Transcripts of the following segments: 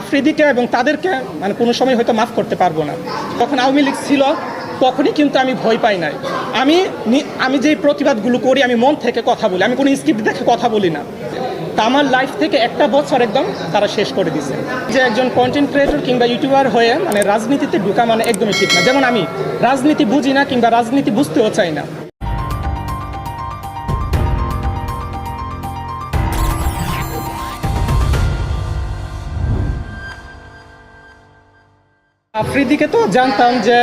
আফ্রিদিকে এবং তাদেরকে মানে কোনো সময় হয়তো মাফ করতে পারব না। তখন আওয়ামী লীগ ছিল, তখনই কিন্তু আমি ভয় পাই নাই। আমি আমি যেই প্রতিবাদগুলো করি, আমি মন থেকে কথা বলি। আমি কোনো স্ক্রিপ্ট দেখে কথা বলি না। আমার লাইফ থেকে একটা বছর একদম তারা শেষ করে দিছে। যে একজন কন্টেন্ট ক্রিয়েটর কিংবা ইউটিউবার হয়ে মানে রাজনীতিতে ঢুকা মানে একদমই ঠিক না। যেমন আমি, রাজনীতি বুঝি না কিংবা রাজনীতি বুঝতেও চাই না। আফ্রিদিকে তো জানতাম যে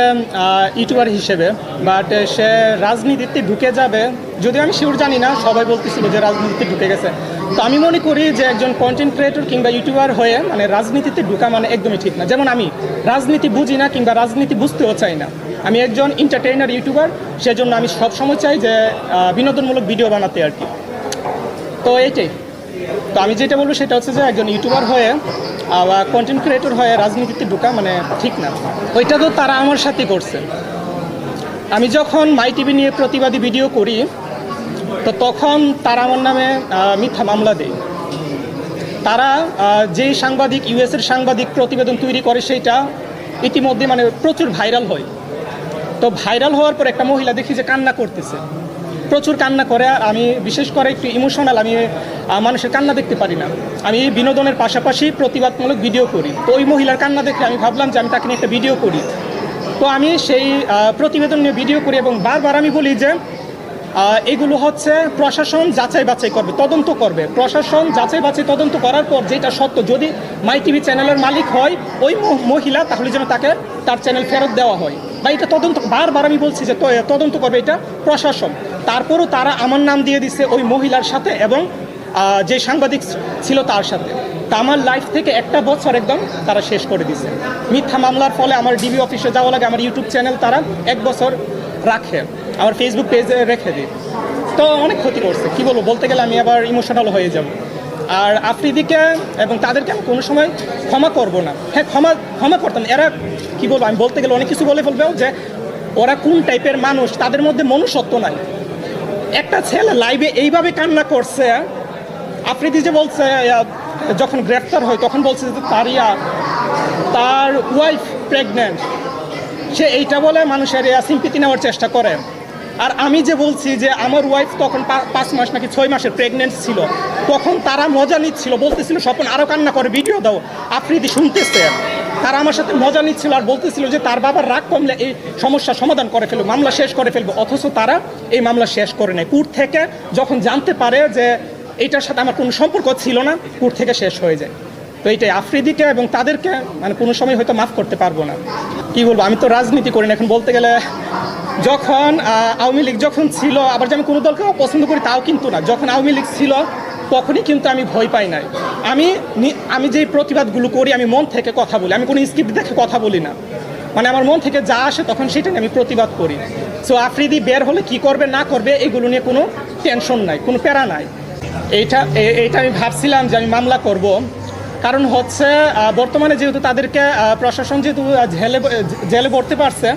ইউটিউবার হিসেবে বাট সে রাজনীতিতে ঢুকে যাবে। যদিও আমি শিওর জানি না, সবাই বলতেছিল যে রাজনীতিতে ঢুকে গেছে। তো আমি মনে করি যে একজন কন্টেন্ট ক্রিয়েটর কিংবা ইউটিউবার হয়ে মানে রাজনীতিতে ঢুকা মানে একদমই ঠিক না। যেমন আমি, রাজনীতি বুঝি না কিংবা রাজনীতি বুঝতেও চাই না। আমি একজন এন্টারটেইনার ইউটিউবার সেজন্য আমি সবসময় চাই যে বিনোদনমূলক ভিডিও বানাতে আর কি। তো এইটাই তো আমি যেটা বলব সেটা হচ্ছে যে একজন ইউটিউবার হয়ে বা কন্টেন্ট ক্রিয়েটর হয়ে রাজনীতিতে ঢোকা মানে ঠিক না। ওইটা তো তারা আমার সাথে করছে। আমি যখন মাই টিভি নিয়ে প্রতিবাদী ভিডিও করি, তো তখন তারা আমার নামে মিথ্যা মামলা দেয়। তারা যেই সাংবাদিক ইউএসের সাংবাদিক প্রতিবেদন তৈরি করে সেইটা ইতিমধ্যে মানে প্রচুর ভাইরাল হয়। তো ভাইরাল হওয়ার পর একটা মহিলা দেখি যে কান্না করতেছে। প্রচুর কান্না করে আর আমি বিশেষ করে একটু ইমোশনাল আমি মানুষের কান্না দেখতে পারি না। আমি বিনোদনের পাশাপাশি প্রতিবাদমূলক ভিডিও করি। তো ওই মহিলার কান্না দেখে আমি ভাবলাম যে আমি তাকে নিয়ে একটা ভিডিও করি। তো আমি সেই প্রতিবেদন নিয়ে ভিডিও করি এবং বারবার আমি বলি যে এগুলো হচ্ছে প্রশাসন যাচাই বাছাই করবে, তদন্ত করবে। প্রশাসন যাচাই বাছাই তদন্ত করার পর যেটা সত্য, যদি মাই টিভি চ্যানেলের মালিক হয়, ওই মহ- মহিলা তাহলে যেন তাকে তার চ্যানেল ফেরত দেওয়া হয়। বা এটা তদন্ত, বারবার আমি বলছি যে তদন্ত করবে এটা প্রশাসন। তারপরও তারা আমার নাম দিয়ে দিছে ওই মহিলার সাথে এবং যে সাংবাদিক ছিল তার সাথে। তা আমার লাইফ থেকে একটা বছর একদম তারা শেষ করে দিছে। মিথ্যা মামলার ফলে আমার ডিবি অফিসে যাওয়া লাগে, আমার ইউটিউব চ্যানেল তারা এক বছর রাখে। আমার ফেসবুক পেজে রেখে দিই তো অনেক ক্ষতি করছে, কি বলব? বলতে গেলে আমি আবার ইমোশনাল হয়ে যাব। আর আফ্রিদিকে এবং তাদেরকে আমি কোনো সময় ক্ষমা করব না। হ্যাঁ ক্ষমা ক্ষমা করতাম। এরা, কি বলব? আমি বলতে গেলে অনেক কিছু বলে ফেলবেও যে, ওরা কোন টাইপের মানুষ? তাদের মধ্যে মনুষ্যত্ব নাই। একটা ছেলে লাইভে এইভাবে কান্না করছে, আফ্রিদি যে বলছে যখন গ্রেফতার হয়, তখন বলছে যে তার ইয়া, তার ওয়াইফ প্রেগনেন্ট সে এইটা বলে মানুষের সিম্পিতি নেওয়ার চেষ্টা করে। আর আমি যে বলছি যে আমার ওয়াইফ তখন পাঁচ মাস নাকি ছয় মাসের প্রেগনেন্ট ছিল, তখন তারা মজা নিচ্ছিল, বলতেছিল, স্বপন আরও কান্না করে ভিডিও দাও। আফ্রিদি শুনতেছে। তারা আমার সাথে মজা নিচ্ছিল আর বলতেছিল যে তার বাবার রাগ কমলে এই সমস্যার সমাধান করে ফেলবে মামলা শেষ করে ফেলবে। অথচ তারা এই মামলা শেষ করে নেয় কোর্ট থেকে যখন জানতে পারে যে এইটার সাথে আমার কোনো সম্পর্ক ছিল না কোর্ট থেকে শেষ হয়ে যায়। তো এইটাই আফ্রিদিকে এবং তাদেরকে মানে কোনো সময় হয়তো মাফ করতে পারব না। কি বলব? আমি তো রাজনীতি করি না। এখন বলতে গেলে যখন আওয়ামী লীগ যখন ছিল, আবার যে আমি কোনো দলকে পছন্দ করি তাও কিন্তু না। যখন আওয়ামী লীগ ছিল তখনই কিন্তু আমি ভয় পাই নাই। আমি আমি যেই প্রতিবাদগুলো করি, আমি মন থেকে কথা বলি। আমি কোনো স্ক্রিপ্ট দেখে কথা বলি না। মানে আমার মন থেকে যা আসে তখন সেটা আমি প্রতিবাদ করি। সো আফ্রিদি বের হলে কি করবে, না করবে, এগুলো নিয়ে কোনো টেনশন নাই, কোনো প্যারা নাই। এইটা এইটা আমি ভাবছিলাম যে আমি মামলা করব। কারণ হচ্ছে বর্তমানে যেহেতু তাদেরকে প্রশাসন যেহেতু জেলে জেলে পড়তে পারছে,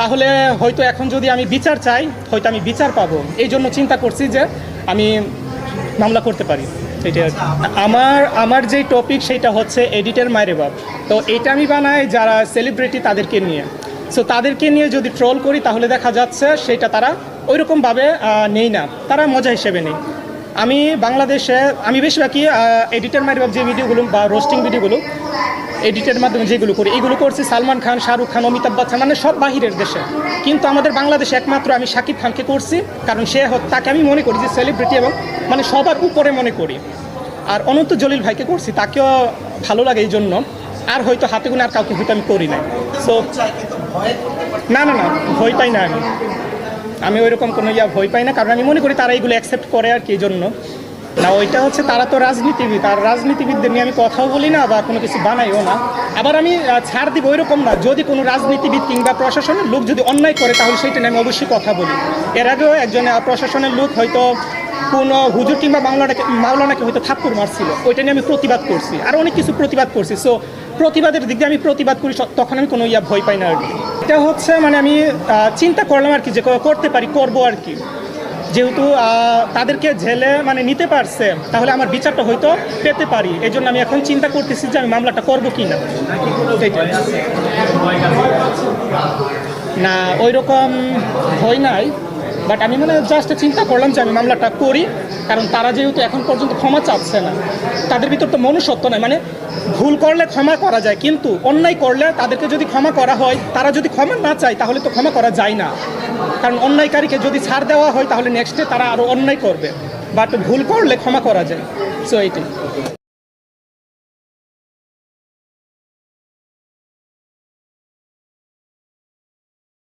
তাহলে হয়তো এখন যদি আমি বিচার চাই, হয়তো আমি বিচার পাবো। এই জন্য চিন্তা করছি যে আমি মামলা করতে পারি। এটাই। আমার আমার যে টপিক সেটা হচ্ছে এডিটের মায়ের বাপ। তো এটা আমি বানাই যারা সেলিব্রিটি তাদেরকে নিয়ে। সো তাদেরকে নিয়ে যদি ট্রোল করি তাহলে দেখা যাচ্ছে সেটা তারা ওইরকমভাবে রকমভাবে নেই না। তারা মজা হিসেবে নেই। আমি বাংলাদেশে, আমি বেশিরভাগই এডিটার মায়ের বাপ যে ভিডিওগুলো বা রোস্টিং ভিডিওগুলো এডিটের মাধ্যমে যেগুলো করি, এগুলো করছি সালমান খান, শাহরুখ খান, অমিতাভ বচ্চন মানে সব বাহিরের দেশে। কিন্তু আমাদের বাংলাদেশে একমাত্র আমি শাকিব খানকে করছি, কারণ সে তাকে আমি মনে করি যে সেলিব্রিটি এবং মানে সবার উপরে মনে করি। আর অনন্ত জলিল ভাইকে করছি, তাকেও ভালো লাগে এই জন্য। আর হয়তো হাতে গুনে আর কাউকে হয়তো আমি করি না সো না না না, ভয় পাই না আমি। আমি ওইরকম কোনো ইয়া ভয় পাই না, কারণ আমি মনে করি তারা এগুলো অ্যাকসেপ্ট করে আর কি এই জন্য। না, ওইটা হচ্ছে তারা তো রাজনীতিবিদ, আর রাজনীতিবিদদের নিয়ে আমি কথাও বলি না বা কোনো কিছু বানাইও না। আবার আমি ছাড় দিব ওইরকম না, যদি কোনো রাজনীতিবিদ কিংবা প্রশাসনের লোক যদি অন্যায় করে, তাহলে সেইটা নিয়ে আমি অবশ্যই কথা বলি। এর আগেও একজন প্রশাসনের লোক হয়তো কোনো হুজুর কিংবা মাওলানাকে মাওলানাকে হয়তো থাপ্পড় মারছিল। ওইটা নিয়ে আমি প্রতিবাদ করছি, আর অনেক কিছু প্রতিবাদ করছি। সো প্রতিবাদের দিক দিয়ে আমি প্রতিবাদ করি তখন আমি কোনো ইয়া ভয় পাই না আর কি। এটা হচ্ছে মানে আমি চিন্তা করলাম আর কি যে করতে পারি, করব আর কি। যেহেতু তাদেরকে জেলে মানে নিতে পারছে, তাহলে আমার বিচারটা হয়তো পেতে পারি। এই জন্য আমি এখন চিন্তা করতেছি যে আমি মামলাটা করব কি না। না ওই রকম হয় নাই বাট আমি মানে জাস্ট চিন্তা করলাম যে আমি মামলাটা করি। কারণ তারা যেহেতু এখন পর্যন্ত ক্ষমা চাচ্ছে না, তাদের ভিতর তো মনুষ্যত্ব নয় মানে ভুল করলে ক্ষমা করা যায়, কিন্তু অন্যায় করলে তাদেরকে যদি ক্ষমা করা হয়, তারা যদি ক্ষমা না চায়, তাহলে তো ক্ষমা করা যায় না। কারণ অন্যায়কারীকে যদি ছাড় দেওয়া হয়, তাহলে নেক্সটে তারা আরও অন্যায় করবে। বাট ভুল করলে ক্ষমা করা যায়। সো এইটাই।